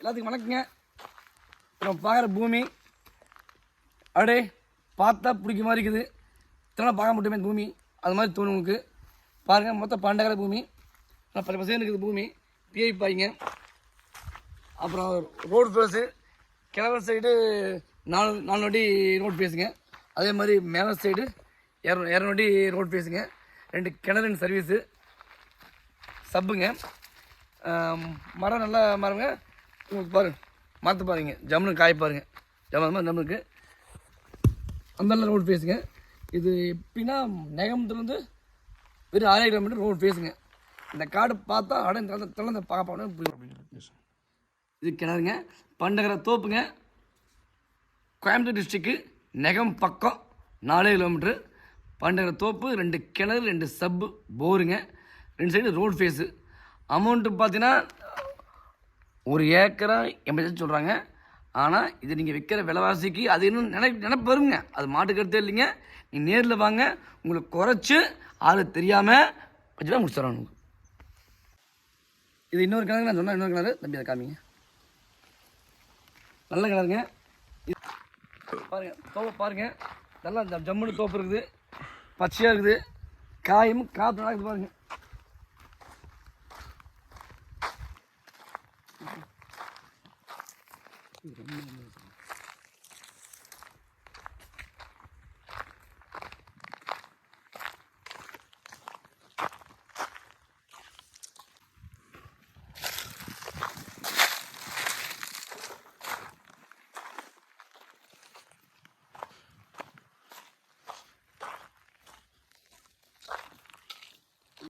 எல்லாத்துக்கும் வணக்கங்க. நம்ம பார்க்குற பூமி அப்படியே பார்த்தா பிடிக்க மாதிரி இருக்குது. இத்தனை பார்க்க மட்டுமே பூமி. அது மாதிரி தோணும் உங்களுக்கு. பாருங்கள் மொத்தம் பண்டகர பூமி. ஆனால் பல பசங்க இருக்குது பூமி. பிஐ பாய்ங்க. அப்புறம் ரோடு ஃபேஸு. கிழவர் சைடு நாலு நாலு நொடி ரோடு பேசுங்க அதே மாதிரி மேலே சைடு இரநூ இரநூடி ரோடு பேசுங்க ரெண்டு கிணறு சர்வீஸு சப்புங்க. மரம் நல்ல மரங்க. பாருங்க மாற்ற பாருங்க. ஜம்முன்னு காய பாருங்க. ஜம்மு ஜம்முக்கு அந்த ரோடு பேசுங்க இது எப்படின்னா நெகமத்துலேருந்து வெறும் ஆயிரம் கிலோமீட்டர் ரோடு பேசுங்க இந்த காடு பார்த்தா அட இந்த திறந்த பார்க்க இது கிணறுங்க. பண்டகர தோப்புங்க. கோயம்புத்தூர் டிஸ்ட்ரிக்கு நெகம் பக்கம் நாலே கிலோமீட்ரு பண்டகர தோப்பு ரெண்டு கிணறு ரெண்டு சப்பு போருங்க ரெண்டு சைடு ரோடு ஃபேஸு அமௌண்ட்டு பார்த்தீங்கன்னா ஒரு ஏக்கரா எண்பது சொல்கிறாங்க ஆனால் இது நீங்கள் விற்கிற விலைவாசிக்கு அது இன்னும் நினை நினைப்பு வருங்க அது மாட்டுக்கு எடுத்தே இல்லைங்க. நீ நேரில் வாங்க. உங்களுக்கு குறைச்சி ஆள் தெரியாமல் வச்சு முடிச்சு தரணும் உங்களுக்கு. இது இன்னொரு கிணறு நான் சொன்னேன் இன்னொரு கிணறு தம்பி அதை காமிங்க. நல்ல கிணறுங்க பாருங்கள் பாருங்க தோப்பு நல்லா ஜம்முன்னு தோப்பு இருக்குது. பச்சையாக இருக்குது. காயும் காற்று நடக்குது Mira, mira.